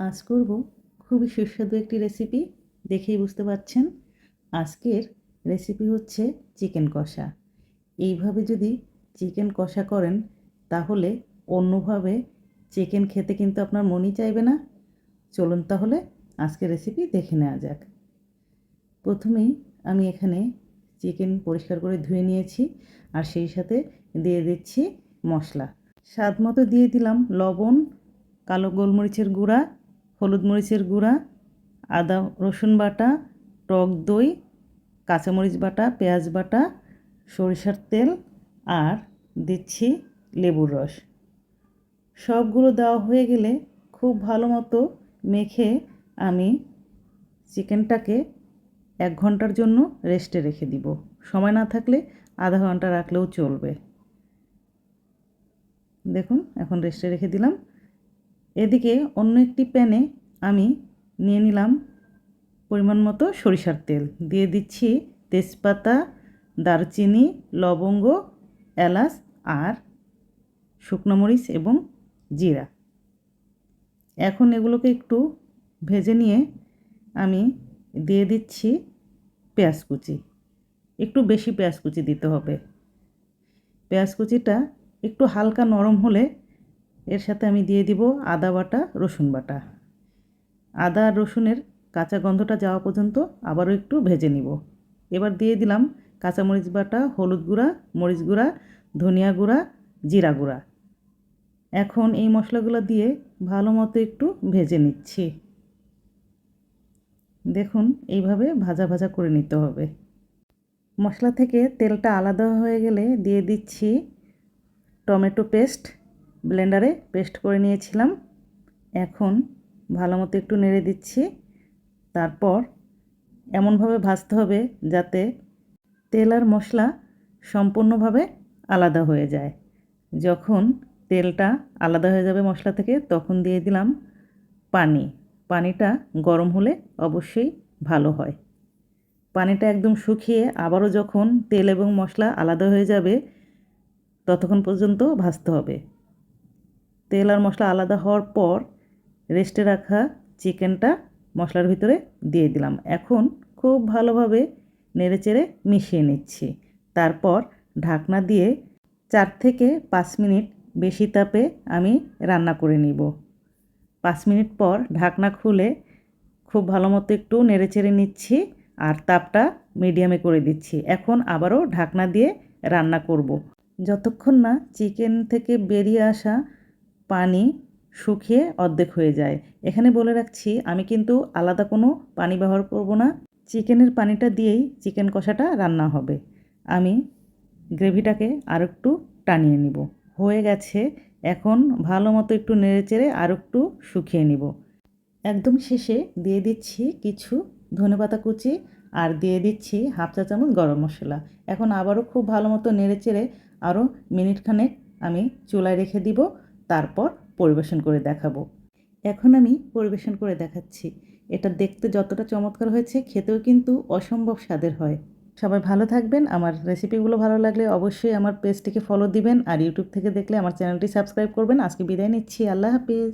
আজ করব খুবই সুস্বাদু একটি রেসিপি দেখেই বুঝতে পারছেন। আজকের রেসিপি হচ্ছে চিকেন কষা। এইভাবে যদি চিকেন কষা করেন, তাহলে অন্যভাবে চিকেন খেতে কিন্তু আপনার মনই চাইবে না। চলুন তাহলে আজকের রেসিপি দেখে নেওয়া যাক। প্রথমেই আমি এখানে চিকেন পরিষ্কার করে ধুয়ে নিয়েছি, আর সেই সাথে দিয়ে দিচ্ছি মশলা। স্বাদ মতো দিয়ে দিলাম লবণ, কালো গোলমরিচের গুঁড়া হলুদ মরিচের গুঁড়া, আদা রসুন বাটা, টক দই, কাঁচামরিচ বাটা, পেঁয়াজ বাটা, সরিষার তেল আর দিচ্ছি লেবুর রস। সবগুলো দেওয়া হয়ে গেলে খুব ভালো মতো মেখে আমি চিকেনটাকে এক ঘণ্টার জন্য রেস্টে রেখে দিব। সময় না থাকলে আধা ঘণ্টা রাখলেও চলবে। দেখুন, এখন রেস্টে রেখে দিলাম। এদিকে অন্য একটি প্যানে আমি নিয়ে নিলাম পরিমাণ মতো সরিষার তেল। দিয়ে দিচ্ছি তেজপাতা, দারচিনি, লবঙ্গ, এলাচ আর শুকনো মরিচ এবং জিরা। এখন এগুলোকে একটু ভেজে নিয়ে আমি দিয়ে দিচ্ছি পেঁয়াজ কুচি। একটু বেশি পেঁয়াজ কুচি দিতে হবে। পেঁয়াজ কুচিটা একটু হালকা নরম হলে এর সাথে আমি দিয়ে দিব আদা বাটা, রসুন বাটা। আদা আর রসুনের কাঁচা গন্ধটা যাওয়া পর্যন্ত আবারও একটু ভেজে নিব। এবার দিয়ে দিলাম কাঁচামরিচ বাটা, হলুদ গুঁড়া, মরিচ গুঁড়া, ধনিয়া গুঁড়া, জিরা গুঁড়া। এখন এই মশলাগুলো দিয়ে ভালো মতো একটু ভেজে নিচ্ছি। দেখুন, এইভাবে ভাজা ভাজা করে নিতে হবে। মশলা থেকে তেলটা আলাদা হয়ে গেলে দিয়ে দিচ্ছি টমেটো পেস্ট ব্লেন্ডারে পেস্ট করে নিয়েছিলাম। এখন ভালো মতো একটু নেড়ে দিচ্ছি। তারপর এমনভাবে ভাজতে হবে যাতে তেল আর মশলা সম্পূর্ণভাবে আলাদা হয়ে যায়। যখন তেলটা আলাদা হয়ে যাবে মশলা থেকে, তখন দিয়ে দিলাম পানি। পানিটা গরম হলে অবশ্যই ভালো হয়। পানিটা একদম শুকিয়ে আবারও যখন তেল এবং মশলা আলাদা হয়ে যাবে, ততক্ষণ পর্যন্ত ভাজতে হবে। তেল আর মশলা আলাদা হওয়ার পর রেস্টে রাখা চিকেনটা মশলার ভিতরে দিয়ে দিলাম। এখন খুব ভালোভাবে নেড়েচেড়ে মিশিয়ে নিচ্ছি। তারপর ঢাকনা দিয়ে চার থেকে পাঁচ মিনিট বেশি তাপে আমি রান্না করে নিব। পাঁচ মিনিট পর ঢাকনা খুলে খুব ভালো মতো একটু নেড়েচেড়ে নিচ্ছি আর তাপটা মিডিয়ামে করে দিচ্ছি। এখন আবারও ঢাকনা দিয়ে রান্না করব। যতক্ষণ না চিকেন থেকে বেরিয়ে আসা পানি শুকিয়ে অর্ধেক হয়ে যায়। এখানে বলে রাখছি, আমি কিন্তু আলাদা কোনো পানি ব্যবহার করব না। চিকেনের পানিটা দিয়েই চিকেন কষাটা রান্না হবে। আমি গ্রেভিটাকে আর একটু টানিয়ে নিব। হয়ে গেছে, এখন ভালো মতো একটু নেড়েচেড়ে আর একটু শুকিয়ে নিব। একদম শেষে দিয়ে দিচ্ছি কিছু ধনেপাতা কুচি আর দিয়ে দিচ্ছি হাফ চা চামচ গরম মশলা। এখন আবারও খুব ভালো মতো নেড়েচেড়ে আরও মিনিটখানেক আমি চুলায় রেখে দিব। তারপর পরিবেশন করে দেখাবো। এখন আমি পরিবেশন করে দেখাচ্ছি। এটা দেখতে যতটা চমৎকার হয়েছে, খেতেও কিন্তু অসম্ভব স্বাদের হয়। সবাই ভালো থাকবেন। আমার রেসিপিগুলো ভালো লাগলে অবশ্যই আমার পেজটিকে ফলো দিবেন। আর ইউটিউব থেকে দেখলে আমার চ্যানেলটি সাবস্ক্রাইব করবেন। আজকে বিদায় নিচ্ছি। আল্লাহ হাফিজ।